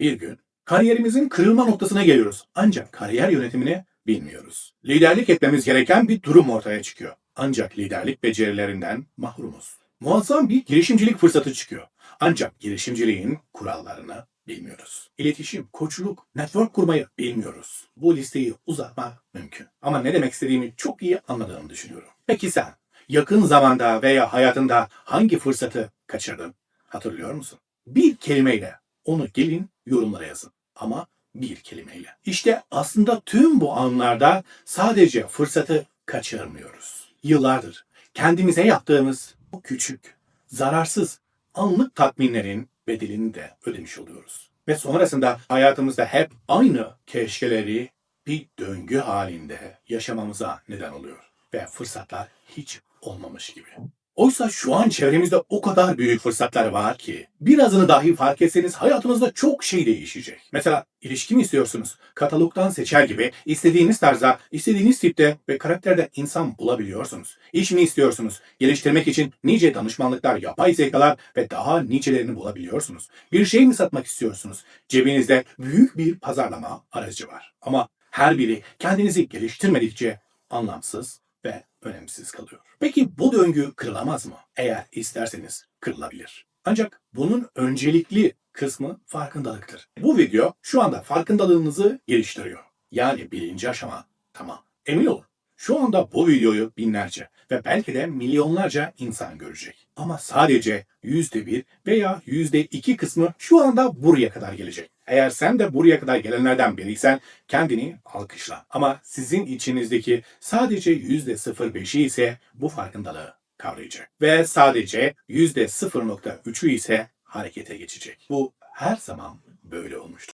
Bir gün kariyerimizin kırılma noktasına geliyoruz. Ancak kariyer yönetimini bilmiyoruz. Liderlik etmemiz gereken bir durum ortaya çıkıyor. Ancak liderlik becerilerinden mahrumuz. Muazzam bir girişimcilik fırsatı çıkıyor. Ancak girişimciliğin kurallarını bilmiyoruz. İletişim, koçluk, network kurmayı bilmiyoruz. Bu listeyi uzatmak mümkün. Ama ne demek istediğimi çok iyi anladığını düşünüyorum. Peki sen yakın zamanda veya hayatında hangi fırsatı kaçırdın? Hatırlıyor musun? Bir kelimeyle onu gelin yorumlara yazın. Ama bir kelimeyle. İşte aslında tüm bu anlarda sadece fırsatı kaçırmıyoruz. Yıllardır kendimize yaptığımız bu küçük, zararsız, anlık tatminlerin bedelini de ödemiş oluyoruz. Ve sonrasında hayatımızda hep aynı keşkeleri bir döngü halinde yaşamamıza neden oluyor. Ve fırsatlar hiç olmamış gibi. Oysa şu an çevremizde o kadar büyük fırsatlar var ki birazını dahi fark etseniz hayatınızda çok şey değişecek. Mesela ilişki mi istiyorsunuz? Katalogdan seçer gibi istediğiniz tarzda, istediğiniz tipte ve karakterde insan bulabiliyorsunuz. İş mi istiyorsunuz? Geliştirmek için nice danışmanlıklar, yapay zekalar ve daha nicelerini bulabiliyorsunuz. Bir şey mi satmak istiyorsunuz? Cebinizde büyük bir pazarlama aracı var. Ama her biri kendinizi geliştirmedikçe anlamsız ve önemsiz kalıyor. Peki bu döngü kırılamaz mı? Eğer isterseniz kırılabilir. Ancak bunun öncelikli kısmı farkındalıktır. Bu video şu anda farkındalığınızı geliştiriyor. Yani birinci aşama tamam. Emin olun şu anda bu videoyu binlerce ve belki de milyonlarca insan görecek. Ama sadece yüzde bir veya yüzde iki kısmı şu anda buraya kadar gelecek. Eğer sen de buraya kadar gelenlerden biriysen kendini alkışla. Ama sizin içinizdeki sadece yüzde 0.5'i ise bu farkındalığı kavrayacak. Ve sadece yüzde 0.3'ü ise harekete geçecek. Bu her zaman böyle olmuştur.